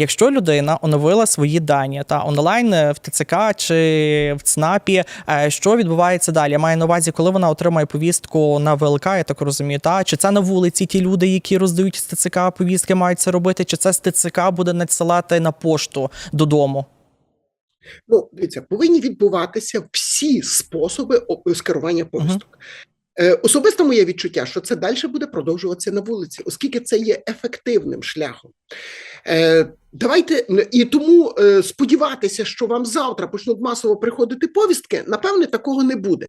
Якщо людина оновила свої дані та онлайн е, в ТЦК чи в ЦНАПі, е, що відбувається далі? Я маю на увазі, коли вона отримає повістку на ВЛК, я так розумію, та чи це на вулиці ті люди, які роздають з ТЦК повістки, мають це робити, чи це з ТЦК буде надсилати на пошту додому? Ну, дивіться, повинні відбуватися всі способи скерування повісток. Е, Особисто моє відчуття, що це далі буде продовжуватися на вулиці, оскільки це є ефективним шляхом. Е, Давайте і тому е, сподіватися, що вам завтра почнуть масово приходити повістки, напевне, такого не буде.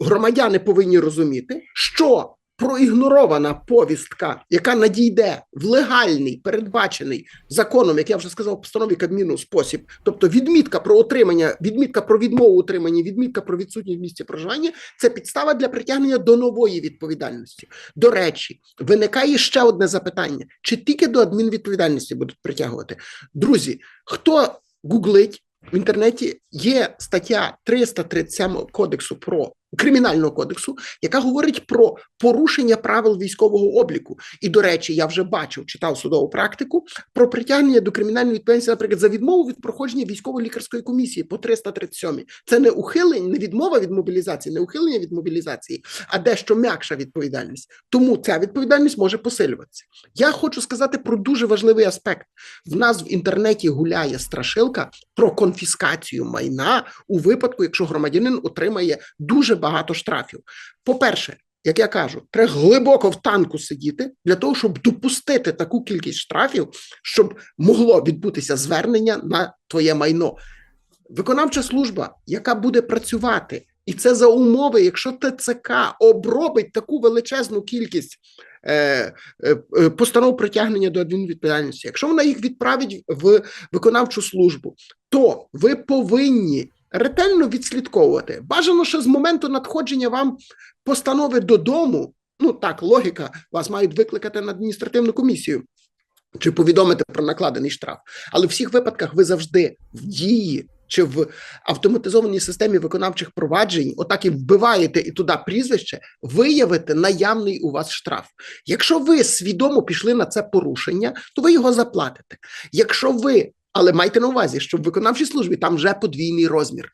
Громадяни повинні розуміти, що проігнорована повістка, яка надійде в легальний, передбачений законом, як я вже сказав, постанові Кабміну спосіб, тобто відмітка про отримання, відмітка про відмову отримання, відмітка про відсутність в місці проживання, це підстава для притягнення до нової відповідальності. До речі, виникає ще одне запитання: чи тільки до адмінвідповідальності будуть притягувати? Друзі, хто гуглить в інтернеті, є стаття 337 кодексу про кримінального кодексу, яка говорить про порушення правил військового обліку. І, до речі, я вже бачив, читав судову практику про притягнення до кримінальної відповідальності, наприклад, за відмову від проходження військово-лікарської комісії по 337. Це не ухилення, не відмова від мобілізації, не ухилення від мобілізації, а дещо м'якша відповідальність. Тому ця відповідальність може посилюватися. Я хочу сказати про дуже важливий аспект. В нас в інтернеті гуляє страшилка про конфіскацію майна у випадку, якщо громадянин отримає дуже багато штрафів. По-перше, як я кажу, треба глибоко в танку сидіти для того, щоб допустити таку кількість штрафів, щоб могло відбутися звернення на твоє майно. Виконавча служба, яка буде працювати, і це за умови, якщо ТЦК обробить таку величезну кількість е, е, е, постанов притягнення до адмінвідповідальності, якщо вона їх відправить в виконавчу службу, то ви повинні ретельно відслідковувати. Бажано, що з моменту надходження вам постанови додому, ну так, логіка, вас мають викликати на адміністративну комісію. Чи повідомити про накладений штраф, але в всіх випадках ви завжди в дії чи в автоматизованій системі виконавчих проваджень, отак і вбиваєте і туди прізвище, виявите наявний у вас штраф. Якщо ви свідомо пішли на це порушення, то ви його заплатите. Якщо ви, але майте на увазі, що в виконавчій службі там вже подвійний розмір.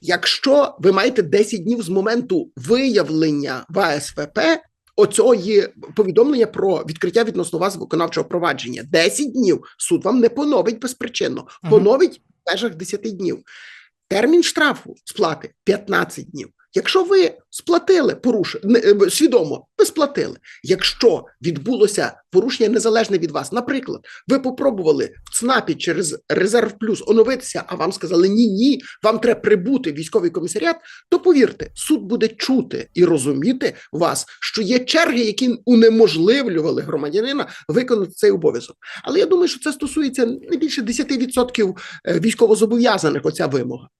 Якщо ви маєте 10 днів з моменту виявлення в АСВП, оцього є повідомлення про відкриття відносно вас виконавчого провадження. 10 днів суд вам не поновить безпричинно, поновить в межах 10 днів. Термін штрафу сплати 15 днів. Якщо ви сплатили порушення е, свідомо, ви сплатили. Якщо відбулося порушення незалежне від вас, наприклад, ви попробували в ЦНАПі через резерв плюс оновитися, а вам сказали ні, ні, вам треба прибути в військовий комісаріат, то повірте, суд буде чути і розуміти вас, що є черги, які унеможливлювали громадянина виконати цей обов'язок. Але я думаю, що це стосується не більше 10% е, військовозобов'язаних. Оця вимога.